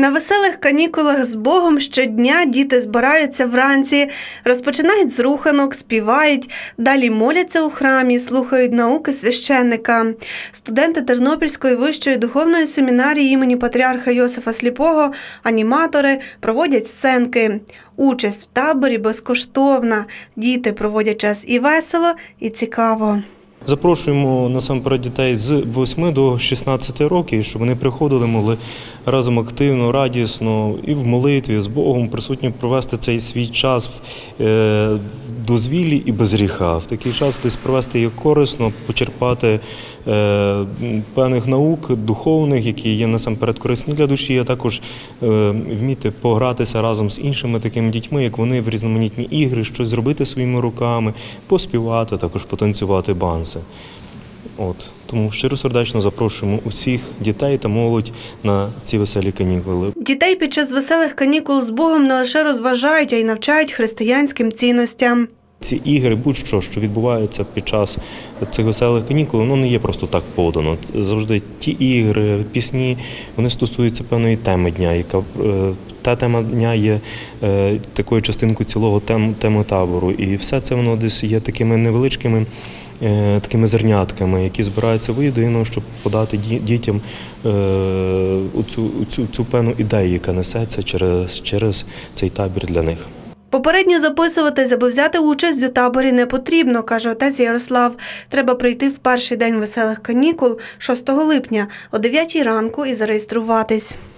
На веселих канікулах з Богом щодня діти збираються вранці, розпочинають з руханок, співають, далі моляться у храмі, слухають науки священника. Студенти Тернопільської вищої духовної семінарії імені патріарха Йосифа Сліпого, аніматори проводять сценки. Участь в таборі безкоштовна. Діти проводять час і весело, і цікаво. Запрошуємо насамперед дітей з 8 до 16 років, щоб вони приходили, могли разом активно, радісно і в молитві з Богом присутні провести цей свій час в е, дозвіллі і без гріха. В такий час десь провести їх корисно, почерпати е, певних наук духовних, які є насамперед корисні для душі, а також е, вміти погратися разом з іншими такими дітьми, як вони в різноманітні ігри, щось зробити своїми руками, поспівати, також потанцювати банси. От тому щиро сердечно запрошуємо усіх дітей та молодь на ці веселі канікули. Дітей під час веселих канікул з Богом не лише розважають, а й навчають християнським цінностям. Ці ігри, будь-що, що відбувається під час цих веселих канікул, воно не є просто так подано. Завжди ті ігри, пісні, вони стосуються певної теми дня, яка е, та тема дня є е, такою частинкою цілого тем, теми табору. І все це воно десь є такими невеличкими е, такими зернятками, які збираються воєдино, щоб подати дітям цю, цю певну ідею, яка несеться через, через цей табір для них. Попередньо записуватись, аби взяти участь у таборі не потрібно, каже отець Ярослав. Треба прийти в перший день веселих канікул 6 липня о 9 ранку і зареєструватись.